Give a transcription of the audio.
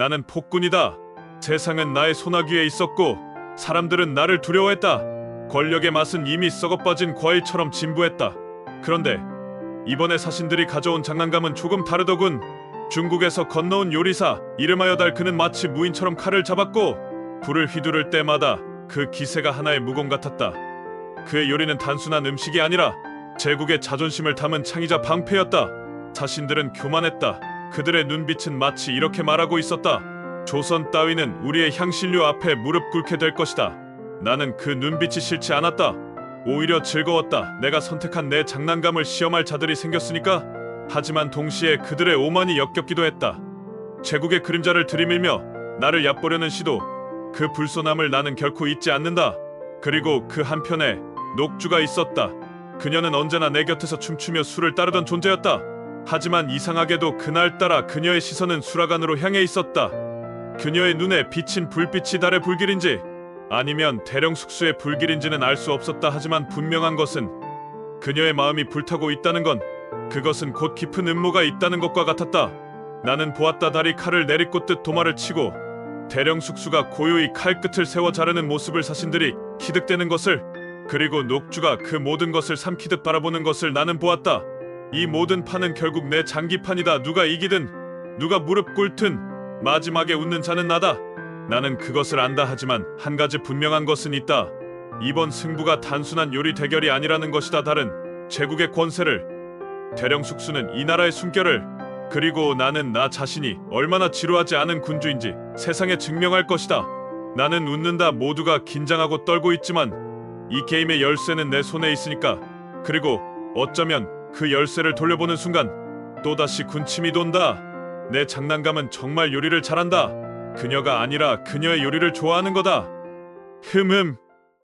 나는 폭군이다. 세상은 나의 소나귀에 있었고 사람들은 나를 두려워했다. 권력의 맛은 이미 썩어빠진 과일처럼 진부했다. 그런데 이번에 사신들이 가져온 장난감은 조금 다르더군. 중국에서 건너온 요리사 이름하여 달 그는 마치 무인처럼 칼을 잡았고 불을 휘두를 때마다 그 기세가 하나의 무공 같았다. 그의 요리는 단순한 음식이 아니라 제국의 자존심을 담은 창의자 방패였다. 자신들은 교만했다. 그들의 눈빛은 마치 이렇게 말하고 있었다. 조선 따위는 우리의 향신료 앞에 무릎 꿇게 될 것이다. 나는 그 눈빛이 싫지 않았다. 오히려 즐거웠다. 내가 선택한 내 장난감을 시험할 자들이 생겼으니까. 하지만 동시에 그들의 오만이 역겹기도 했다. 제국의 그림자를 들이밀며 나를 얕보려는 시도. 그 불손함을 나는 결코 잊지 않는다. 그리고 그 한편에 녹주가 있었다. 그녀는 언제나 내 곁에서 춤추며 술을 따르던 존재였다. 하지만 이상하게도 그날따라 그녀의 시선은 수라간으로 향해 있었다. 그녀의 눈에 비친 불빛이 달의 불길인지 아니면 대령 숙수의 불길인지는 알 수 없었다. 하지만 분명한 것은 그녀의 마음이 불타고 있다는 건 그것은 곧 깊은 음모가 있다는 것과 같았다. 나는 보았다 다리 칼을 내리꽂듯 도마를 치고 대령 숙수가 고요히 칼끝을 세워 자르는 모습을 사신들이 기득대는 것을 그리고 녹주가 그 모든 것을 삼키듯 바라보는 것을 나는 보았다. 이 모든 판은 결국 내 장기판이다. 누가 이기든 누가 무릎 꿇든 마지막에 웃는 자는 나다. 나는 그것을 안다 하지만 한 가지 분명한 것은 있다. 이번 승부가 단순한 요리 대결이 아니라는 것이다. 다른 제국의 권세를 대령 숙수는 이 나라의 숨결을 그리고 나는 나 자신이 얼마나 지루하지 않은 군주인지 세상에 증명할 것이다. 나는 웃는다. 모두가 긴장하고 떨고 있지만 이 게임의 열쇠는 내 손에 있으니까. 그리고 어쩌면 그 열쇠를 돌려보는 순간 또다시 군침이 돈다. 내 장난감은 정말 요리를 잘한다. 그녀가 아니라 그녀의 요리를 좋아하는 거다. 흠흠.